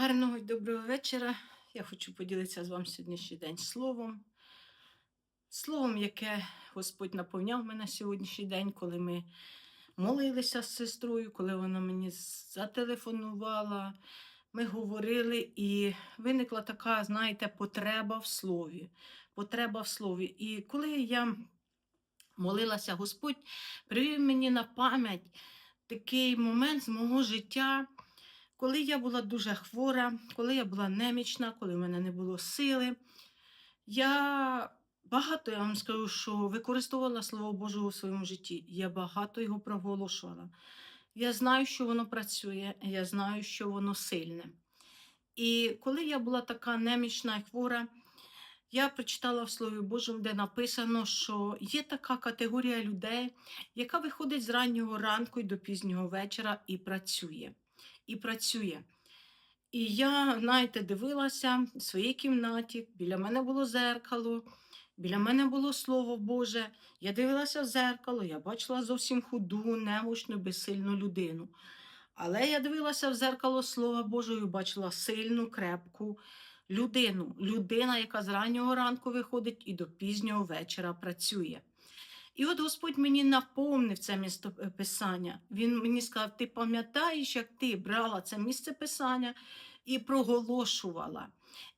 Гарного й доброго вечора. Я хочу поділитися з вами сьогоднішній день словом. Словом, яке Господь наповняв мене сьогоднішній день, коли ми молилися з сестрою, коли вона мені зателефонувала, ми говорили, і виникла така, знаєте, потреба в слові. Потреба в слові. І коли я молилася, Господь привів мені на пам'ять такий момент з мого життя. Коли я була дуже хвора, коли я була немічна, коли в мене не було сили, я багато я вам скажу, що використовувала Слово Боже у своєму житті. Я багато його проголошувала. Я знаю, що воно працює, я знаю, що воно сильне. І коли я була така немічна і хвора, я прочитала в Слові Божому, де написано, що є така категорія людей, яка виходить з раннього ранку і до пізнього вечора і працює і працює. І я, знаєте, дивилася в своїй кімнаті, біля мене було зеркало, біля мене було Слово Боже. Я дивилася в зеркало, я бачила зовсім худу, немощну, безсильну людину. Але я дивилася в зеркало Слова Божого і бачила сильну, крепку людину. Людина, яка з раннього ранку виходить і до пізнього вечора працює. І от Господь мені наповнив це місто е, писання. Він мені сказав: ти пам'ятаєш, як ти брала це місце писання і проголошувала.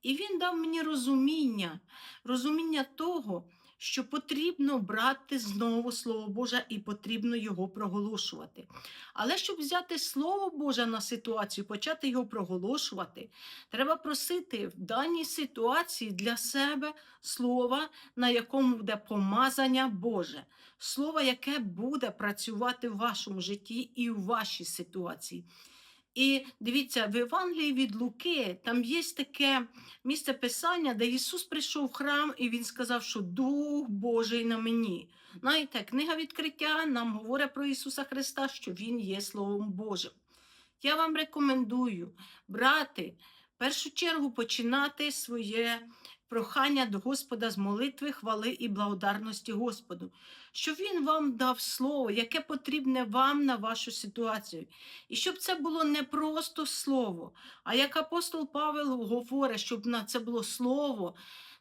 І він дав мені розуміння, розуміння того, що потрібно брати знову Слово Боже і потрібно його проголошувати. Але щоб взяти Слово Боже на ситуацію, почати його проголошувати, треба просити в даній ситуації для себе слова, на якому буде помазання Боже, слово, яке буде працювати в вашому житті і в вашій ситуації. І дивіться, в Євангелії від Луки там є таке місце писання, де Ісус прийшов в храм і Він сказав, що Дух Божий на мені. Знаєте, книга відкриття нам говорить про Ісуса Христа, що Він є Словом Божим. Я вам рекомендую брати, в першу чергу починати своє прохання до Господа з молитви, хвали і благодарності Господу, щоб Він вам дав слово, яке потрібне вам на вашу ситуацію. І щоб це було не просто слово, а як апостол Павел говорить, щоб на це було слово,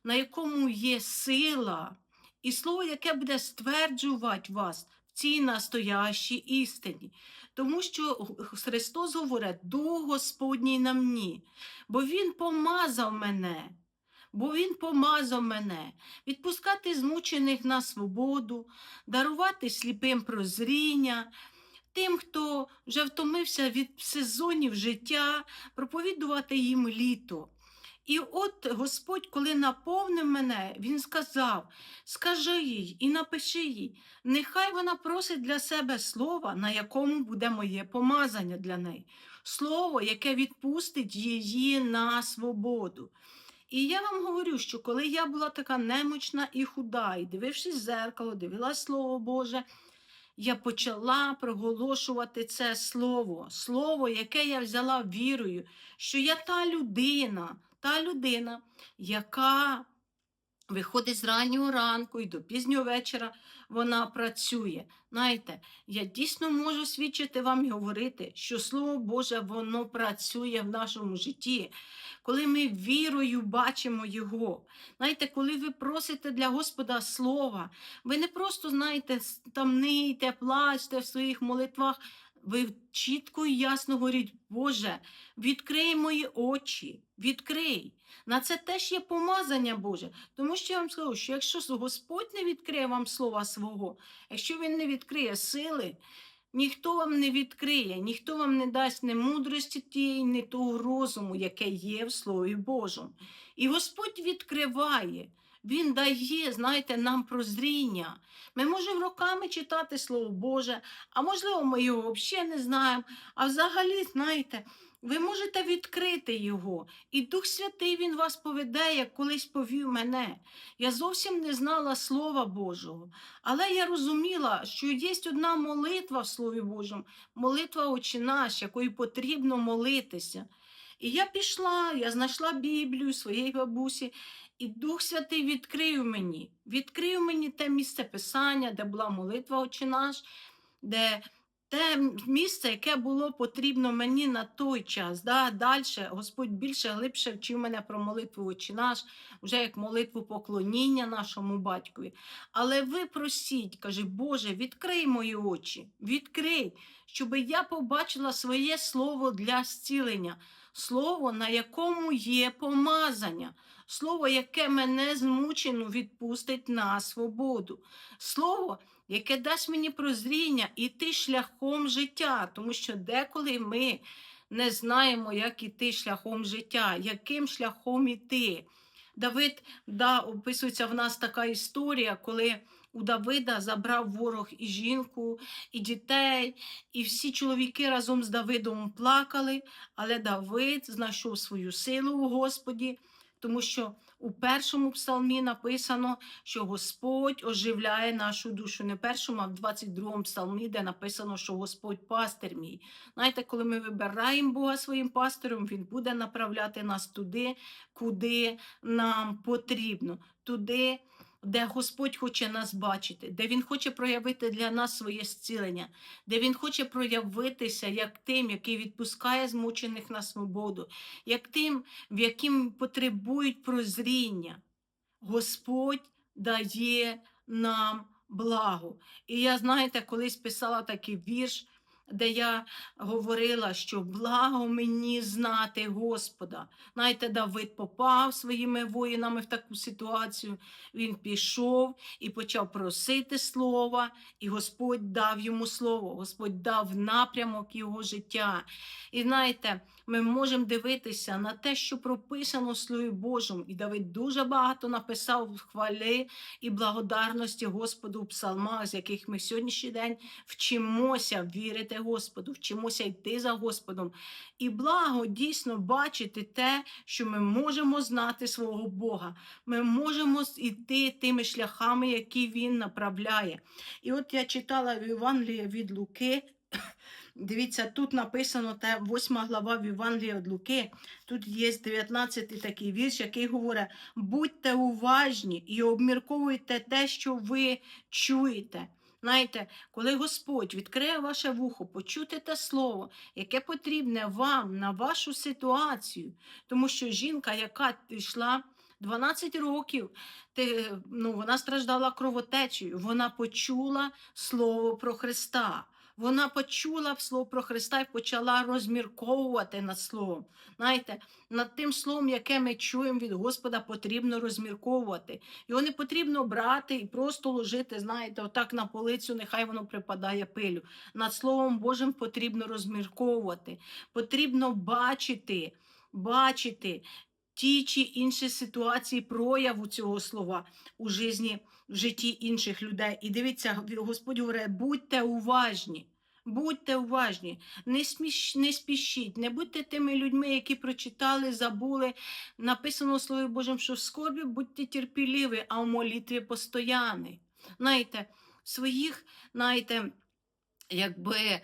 на якому є сила, і слово, яке буде стверджувати вас. Цій настоящій істині. Тому що Христос говорить, Дух Господній на мені, бо Він помазав мене бо Він помазав мене, відпускати змучених на свободу, дарувати сліпим прозріння, тим, хто вже втомився від сезонів життя, проповідувати їм літо. І от Господь, коли наповнив мене, Він сказав: скажи їй і напиши їй, нехай вона просить для себе слова, на якому буде моє помазання для неї, слово, яке відпустить її на свободу. І я вам говорю, що коли я була така немочна і худа, і дивившись в зеркало, дивилась Слово Боже, я почала проголошувати це слово, слово, яке я взяла вірою, що я та людина, та людина, яка Виходить з раннього ранку і до пізнього вечора вона працює. Знаєте, я дійсно можу свідчити вам і говорити, що Слово Боже, воно працює в нашому житті, коли ми вірою бачимо Його. Знаєте, коли ви просите для Господа Слова, ви не просто знаєте, там нийте, плачте в своїх молитвах. Ви чітко і ясно говоріть, Боже, відкрий мої очі, відкрий. На це теж є помазання Боже. Тому що я вам скажу, що якщо Господь не відкриє вам слова свого, якщо Він не відкриє сили, ніхто вам не відкриє, ніхто вам не дасть ні мудрості тієї, ні того розуму, яке є в Слові Божому. І Господь відкриває. Він дає, знаєте, нам прозріння. Ми можемо роками читати Слово Боже, а можливо, ми його взагалі не знаємо. А взагалі, знаєте, ви можете відкрити його. І Дух Святий Він вас поведе, як колись повів мене. Я зовсім не знала Слова Божого, але я розуміла, що є одна молитва в Слові Божому, молитва Очі наш, якою потрібно молитися. І я пішла, я знайшла Біблію своєї бабусі, і Дух Святий відкрив мені, відкрив мені те місце Писання, де була молитва Отче наш, де те місце, яке було потрібно мені на той час. Да? Далі Господь більше глибше вчив мене про молитву «Отче наш, вже як молитву поклоніння нашому батькові. Але ви просіть, каже, Боже, відкрий мої очі, відкрий, щоб я побачила своє слово для зцілення, слово, на якому є помазання, слово, яке мене змучену відпустить на свободу. Слово, яке дасть мені прозріння іти шляхом життя, тому що деколи ми не знаємо, як іти шляхом життя, яким шляхом іти. Давид да, описується в нас така історія, коли у Давида забрав ворог і жінку, і дітей, і всі чоловіки разом з Давидом плакали, але Давид знайшов свою силу у Господі, тому що у першому псалмі написано, що Господь оживляє нашу душу. Не першому, а в 22-му псалмі, де написано, що Господь пастир мій. Знаєте, коли ми вибираємо Бога своїм пастиром, Він буде направляти нас туди, куди нам потрібно, туди, де Господь хоче нас бачити, де Він хоче проявити для нас своє зцілення, де Він хоче проявитися як тим, який відпускає змучених на свободу, як тим, в яким потребують прозріння. Господь дає нам благо. І я, знаєте, колись писала такий вірш, де я говорила, що благо мені знати Господа. Знаєте, Давид попав своїми воїнами в таку ситуацію. Він пішов і почав просити слова, і Господь дав йому слово, Господь дав напрямок його життя. І знаєте, ми можемо дивитися на те, що прописано в Слові Божому. І Давид дуже багато написав хвали і благодарності Господу в псалмах, з яких ми сьогоднішній день вчимося вірити Господу, вчимося йти за Господом. І благо дійсно бачити те, що ми можемо знати свого Бога. Ми можемо йти тими шляхами, які Він направляє. І от я читала в Євангелії від Луки. Дивіться, тут написано те 8 глава в Євангелії від Луки. Тут є 19 такий вірш, який говорить: будьте уважні і обмірковуйте те, що ви чуєте. Знаєте, коли Господь відкриє ваше вухо, почути те слово, яке потрібне вам на вашу ситуацію, тому що жінка, яка йшла 12 років, ти, ну, вона страждала кровотечею, вона почула слово про Христа. Вона почула слово про Христа і почала розмірковувати над словом. Знаєте, над тим словом, яке ми чуємо від Господа, потрібно розмірковувати. Його не потрібно брати і просто ложити, знаєте, отак на полицю, нехай воно припадає пилю. Над Словом Божим потрібно розмірковувати. Потрібно бачити, бачити ті чи інші ситуації прояву цього слова у житті, в житті інших людей. І дивіться, Господь говорить, будьте уважні. Будьте уважні, не, сміш... не спішіть, не будьте тими людьми, які прочитали, забули. Написано в Слові Божому, що в скорбі будьте терпеливі, а в молитві постоянні. Знаєте, своїх, знаєте, якби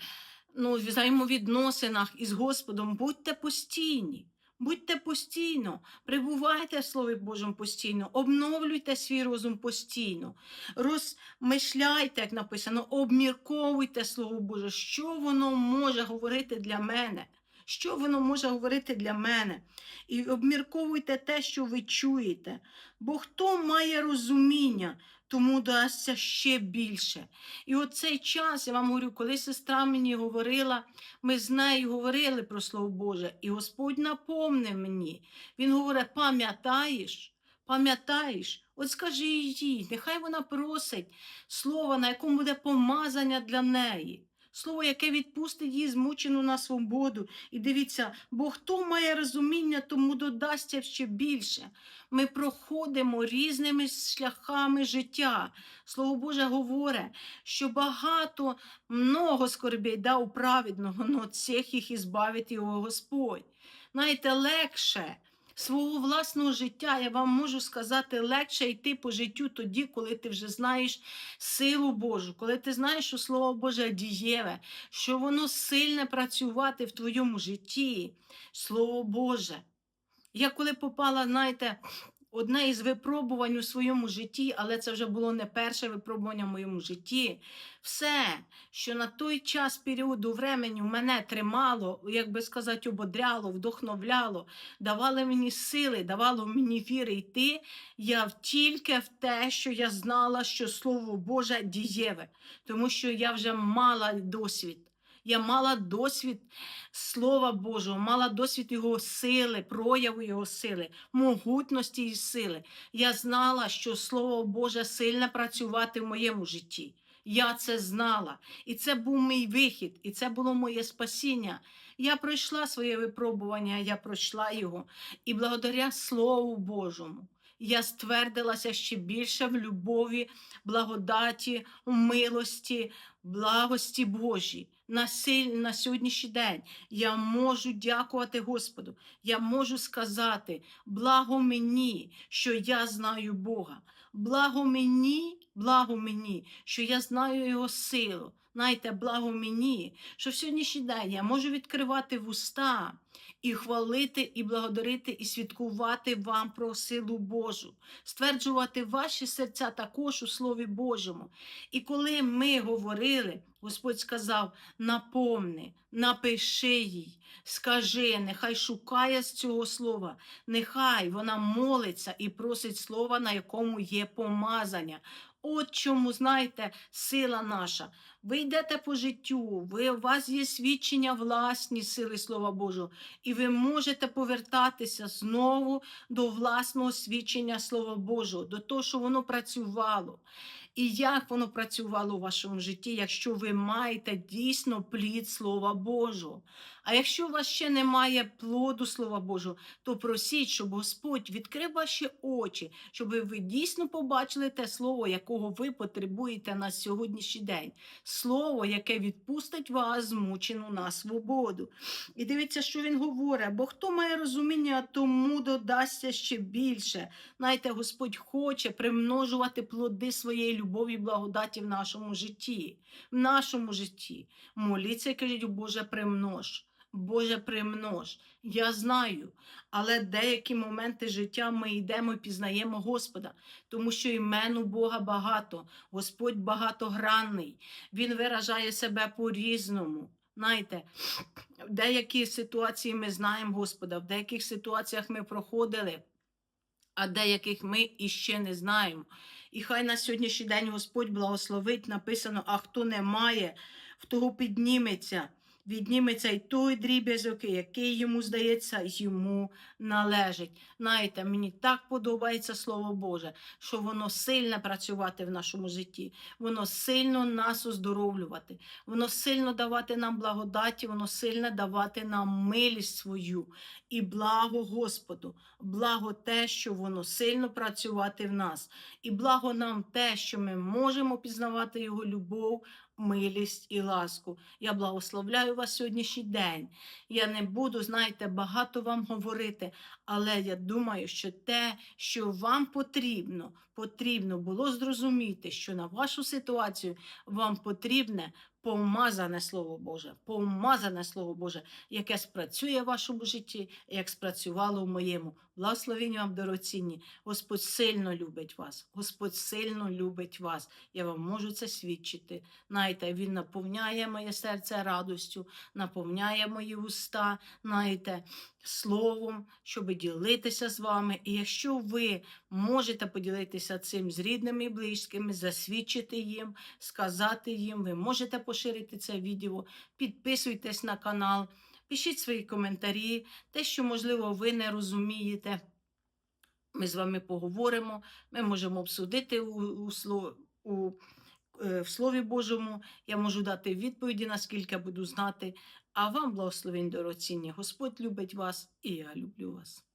ну, взаємовідносинах із Господом будьте постійні. Будьте постійно, прибувайте в Слові Божому постійно, обновлюйте свій розум постійно, розмишляйте, як написано, обмірковуйте Слово Боже, що воно може говорити для мене, що воно може говорити для мене. І обмірковуйте те, що ви чуєте. Бо хто має розуміння, тому дасться ще більше. І оцей час, я вам говорю, коли сестра мені говорила, ми з нею говорили про Слово Боже, і Господь напомнив мені. Він говорить: пам'ятаєш? Пам'ятаєш, от скажи їй, нехай вона просить слово, на якому буде помазання для неї. Слово, яке відпустить її змучену на свободу. І дивіться, бо хто має розуміння, тому додасться ще більше. Ми проходимо різними шляхами життя. Слово Боже говорить, що багато, много скорбей дав праведного, но всіх їх і збавить його Господь. Знаєте, легше свого власного життя, я вам можу сказати, легше йти по життю тоді, коли ти вже знаєш силу Божу, коли ти знаєш, що Слово Боже дієве, що воно сильне працювати в твоєму житті. Слово Боже. Я коли попала, знаєте, одне із випробувань у своєму житті, але це вже було не перше випробування в моєму житті. Все, що на той час періоду времени мене тримало, як би сказати, ободряло, вдохновляло, давало мені сили, давало мені віри йти, я тільки в те, що я знала, що Слово Боже дієве, тому що я вже мала досвід. Я мала досвід Слова Божого, мала досвід Його сили, прояву Його сили, могутності і сили. Я знала, що Слово Боже сильно працювати в моєму житті. Я це знала. І це був мій вихід, і це було моє спасіння. Я пройшла своє випробування, я пройшла його. І благодаря Слову Божому я ствердилася ще більше в любові, благодаті, милості, благості Божій. На, на сьогоднішній день я можу дякувати Господу. Я можу сказати: благо мені, що я знаю Бога. Благо мені, благо мені, що я знаю Його силу. Знаєте, благо мені, що в сьогоднішній день я можу відкривати вуста і хвалити, і благодарити, і свідкувати вам про силу Божу, стверджувати ваші серця також у Слові Божому. І коли ми говорили, Господь сказав: напомни, напиши їй, скажи, нехай шукає з цього слова, нехай вона молиться і просить слова, на якому є помазання. От чому, знаєте, сила наша. Ви йдете по життю, ви, у вас є свідчення власні сили Слова Божого, і ви можете повертатися знову до власного свідчення Слова Божого, до того, що воно працювало. І як воно працювало у вашому житті, якщо ви маєте дійсно плід Слова Божого. А якщо у вас ще немає плоду Слова Божого, то просіть, щоб Господь відкрив ваші очі, щоб ви дійсно побачили те слово, якого ви потребуєте на сьогоднішній день. Слово, яке відпустить вас змучену на свободу. І дивіться, що він говорить: бо хто має розуміння, тому додасться ще більше. Знаєте, Господь хоче примножувати плоди своєї любові і благодаті в нашому житті. В нашому житті. Моліться і кажіть, Боже, примнож. Боже, примнож. Я знаю, але деякі моменти життя ми йдемо і пізнаємо Господа, тому що імен у Бога багато, Господь багатогранний, Він виражає себе по-різному. Знаєте, в деякі ситуації ми знаємо Господа, в деяких ситуаціях ми проходили, а деяких ми іще не знаємо. І хай на сьогоднішній день Господь благословить, написано, а хто не має, в того підніметься. Відніметься й той дріб'язок, який йому здається, йому належить. Знаєте, мені так подобається Слово Боже, що воно сильно працювати в нашому житті, воно сильно нас оздоровлювати, воно сильно давати нам благодаті, воно сильно давати нам милість свою і благо Господу, благо те, що воно сильно працювати в нас, і благо нам те, що ми можемо пізнавати Його любов, милість і ласку. Я благословляю вас сьогоднішній день. Я не буду, знаєте, багато вам говорити, але я думаю, що те, що вам потрібно, потрібно було зрозуміти, що на вашу ситуацію вам потрібне помазане Слово Боже, помазане Слово Боже, яке спрацює в вашому житті, як спрацювало в моєму. Благословіння вам дорогоцінні. Господь сильно любить вас. Господь сильно любить вас. Я вам можу це свідчити. Знаєте, Він наповняє моє серце радостю, наповняє мої уста, знаєте, словом, щоб ділитися з вами. І якщо ви можете поділитися цим з рідними і близькими, засвідчити їм, сказати їм, ви можете поширити це відео, підписуйтесь на канал. Пишіть свої коментарі, те, що, можливо, ви не розумієте. Ми з вами поговоримо, ми можемо обсудити у, у, у, е, в Слові Божому. Я можу дати відповіді, наскільки буду знати. А вам благословень дорогоцінні. Господь любить вас і я люблю вас.